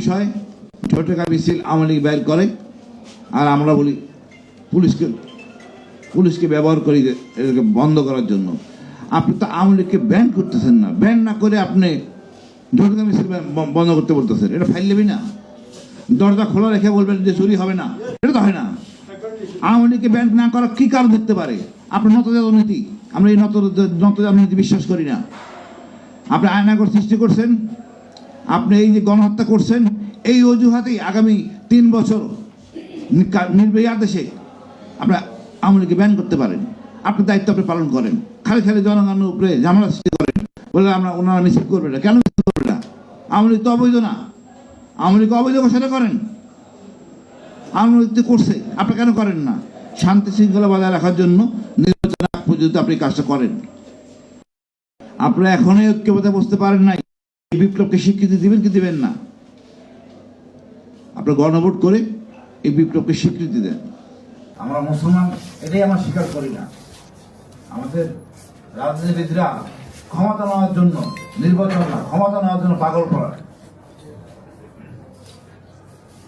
বিষয় ঝটকা মিছিল আওয়ামী লীগ বের করে, আর আমরা বলি পুলিশকে পুলিশকে ব্যবহার করি এটাকে বন্ধ করার জন্য। আপনি তো আওয়ামী লীগকে ব্যান করতেছেন না। ব্যান না করে আপনি ঝটকা মিছিল বন্ধ করতে বলতেছেন। এটা ফাইল নেবি না। দরজা খোলা রেখে বলবেন যে চুরি হবে না। এটা তো হয় না। আওয়ামী লীগকে ব্যান না করার কি কারণ ধরতে পারে? আপনার নত নীতি আমরা এই নত নত নীতি বিশ্বাস করি না। আপনি আয়নাগর সৃষ্টি করছেন। আপনি এই যে গণহত্যা করছেন, এই অজুহাতেই আগামী তিন বছর নির্বাহী আদেশে আপনার আওয়ামী লীগকে ব্যান করতে পারেন। আপনার দায়িত্ব আপনি পালন করেন। খালি খালি জনগণের উপরে ঝামেলা সৃষ্টি করেন। বলে আমরা, ওনারা মিছিল করবে না। কেন মিছিল করবে না? আওয়ামী লীগ তো অবৈধ না। আওয়ামী লীগ অবৈধ ঘোষণা করেন। আওয়ামী লীগ তো করছে, আপনি কেন করেন না? শান্তি শৃঙ্খলা বজায় রাখার জন্য নির্বাচন পর্যন্ত আপনি কাজটা করেন। আপনারা এখনই ঐক্যবদ্ধ বসতে পারেন নাই। বিপ্লবকে স্বীকৃতি দিবেন কি দিবেন না? আপনার গণভোট করে এই বিপ্লবকে স্বীকৃতি দেন। আমরা মুসলমান, এটাই আমরা স্বীকার করি না। আমাদের রাজনীতিবিদরা ক্ষমতা নেওয়ার জন্য নির্বাচন না, ক্ষমতা নেওয়ার জন্য পাগল করা।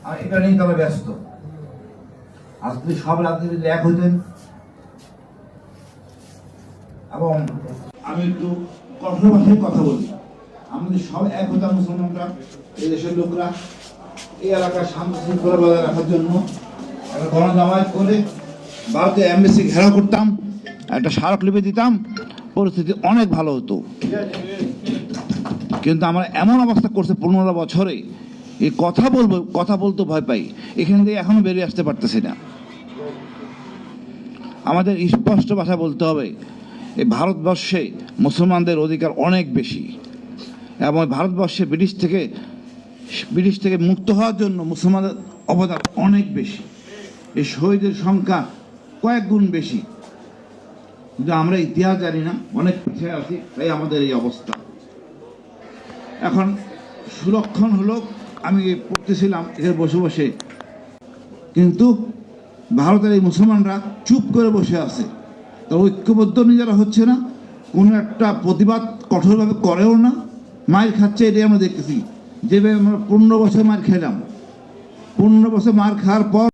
আর এটা নিয়ে তারা ব্যস্ত। আজ যদি সব রাজনীতিবিদ এক হইতেন, এবং আমি একটু কঠোর ভাষায় কথা বলি। আমাদের সব এক হতাম মুসলমানরা, এই দেশের লোকরা, এই এলাকার শান্তি শৃঙ্খলা বজায় রাখার জন্য একটা গণজামায়াত করে ভারতীয় এমবেসি ঘেরাও করতাম, একটা স্মারকলিপি দিতাম, পরিস্থিতি অনেক ভালো হতো। কিন্তু আমরা এমন অবস্থা করছে পনেরো বছরে, এই কথা বলব, কথা বলতে ভয় পাই, এখান থেকে এখনও বেরিয়ে আসতে পারতেছি না। আমাদের স্পষ্ট ভাষা বলতে হবে, এই ভারতবর্ষে মুসলমানদের অধিকার অনেক বেশি। এবং ভারতবর্ষে ব্রিটিশ থেকে ব্রিটিশ থেকে মুক্ত হওয়ার জন্য মুসলমানদের অবদান অনেক বেশি। এই শহীদের সংখ্যা কয়েক গুণ বেশি। কিন্তু আমরা ইতিহাস জানি না, অনেক পিছিয়ে আছি, তাই আমাদের এই অবস্থা। এখন সুলক্ষণ হলো, আমি পড়তেছিলাম, এখানে বসে বসে। কিন্তু ভারতের এই মুসলমানরা চুপ করে বসে আছে। তারা ঐক্যবদ্ধ নিজেরা হচ্ছে না, কোনো একটা প্রতিবাদ কঠোরভাবে করেও না। মায়ের খাচ্ছে এটাই আমরা দেখতেছি। যেভাবে আমরা পনেরো বছর মার খেলাম। পনেরো বছর মার খাওয়ার পর